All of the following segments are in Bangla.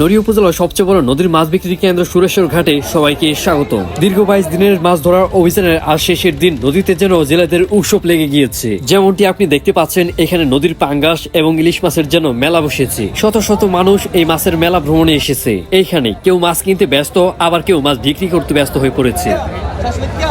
নড়ী উপজেলার সবচেয়ে বড় নদীর মাছ বিক্রি কেন্দ্র সুরেশ্বর ঘাটে সবাইকে স্বাগত। দীর্ঘ বাইশ দিনের মাছ ধরার অভিযানের আজ শেষের দিন নদীতে যেন জেলেদের উৎসব লেগে গিয়েছে। যেমনটি আপনি দেখতে পাচ্ছেন, এখানে নদীর পাঙ্গাস এবং ইলিশ মাছের যেন মেলা বসেছে। শত শত মানুষ এই মাছের মেলা ভ্রমণে এসেছে। এইখানে কেউ মাছ কিনতে ব্যস্ত, আবার কেউ মাছ বিক্রি করতে ব্যস্ত হয়ে পড়েছে। শাসলিকা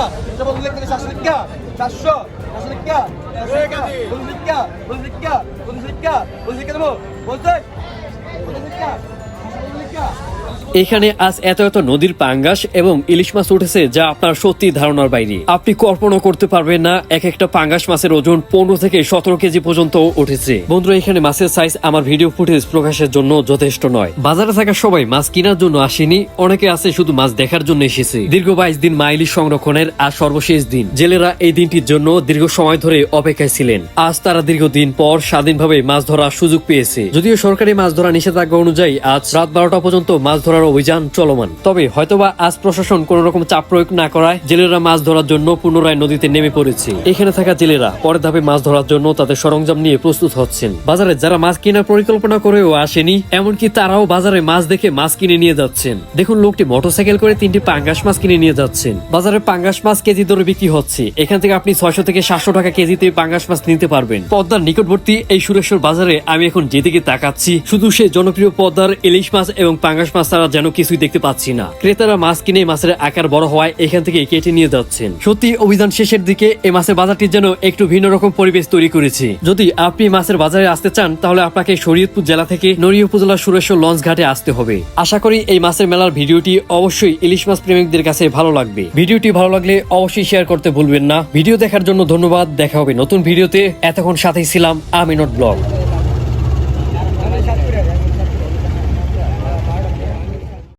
এখানে আজ এত এত নদীর পাঙ্গাস এবং ইলিশ মাছ উঠেছে যা আপনার সত্যি ধারণার বাইরে। আপনি কল্পনা করতে পারবেন না এক একটা পাঙ্গাস মাছের ওজন পনেরো থেকে সতেরো কেজি পর্যন্ত উঠেছে। বন্ধুরা, এখানে মাছের সাইজ আমার ভিডিও ফুটেজ প্রকাশের জন্য যথেষ্ট নয়। বাজারে থাকা সবাই মাছ কেনার জন্য আসেনি, অনেকে আছে শুধু মাছ দেখার জন্য এসেছে। দীর্ঘ বাইশ দিন মাইলি সংরক্ষণের আর সর্বশেষ দিন। জেলেরা এই দিনটির জন্য দীর্ঘ সময় ধরে অপেক্ষায় ছিলেন। আজ তারা দীর্ঘদিন পর স্বাধীনভাবে মাছ ধরার সুযোগ পেয়েছে। যদিও সরকারি মাছ ধরা নিষেধাজ্ঞা অনুযায়ী আজ রাত বারোটা পর্যন্ত মাছ ধরার অভিযান চলমান। তবে হয়তোবা আজ প্রশাসন কোন রকম চাপ প্রয়োগ না করায় জেলেরা মাছ ধরার জন্য পুনরায় নদীতে নেমে পড়েছে। এখানে থাকা জেলেরা পরের ধাপে মাছ ধরার জন্য তাদের সরঞ্জাম নিয়ে প্রস্তুত হচ্ছেন। বাজারে যারা মাছ কেনার পরিকল্পনা করেও আসেনি, এমনকি তারাও বাজারে মাছ দেখে মাছ কিনে নিয়ে যাচ্ছেন। দেখুন লোকটি মোটরসাইকেল করে তিনটি পাঙ্গাস মাছ কিনে নিয়ে যাচ্ছেন। বাজারে পাঙ্গাস মাছ কেজি দরে বিক্রি হচ্ছে। এখান থেকে আপনি ছয়শো থেকে সাতশো টাকা কেজিতে পাঙ্গাস মাছ নিতে পারবেন। পদ্মার নিকটবর্তী এই সুরেশ্বর বাজারে আমি এখন যেদিকে তাকাচ্ছি, শুধু সে জনপ্রিয় পদ্মার ইলিশ মাছ এবং পাঙ্গাস মাছ ছাড়া যেন কিছুই দেখতে পাচ্ছি না। ক্রেতারা মাছ কিনে মাছের আকার বড় হওয়ায় এখান থেকে কেটে নিয়ে যাচ্ছেন। সত্যি, অভিযান শেষের দিকে এই মাছের বাজারটি যেন একটু ভিন্ন রকম পরিবেশ তৈরি করেছে। যদি আপনি মাছের বাজারে আসতে চান, তাহলে আপনাকে শরীয়তপুর জেলা থেকে নড়িয়া উপজেলা সুরেশ্বর লঞ্চ ঘাটে আসতে হবে। আশা করি এই মাছের মেলার ভিডিওটি অবশ্যই ইলিশ মাছ প্রেমিকদের কাছে ভালো লাগবে। ভিডিওটি ভালো লাগলে অবশ্যই শেয়ার করতে ভুলবেন না। ভিডিও দেখার জন্য ধন্যবাদ। দেখা হবে নতুন ভিডিওতে। এতক্ষণ সাথেই ছিলাম আমি নট ব্লগ।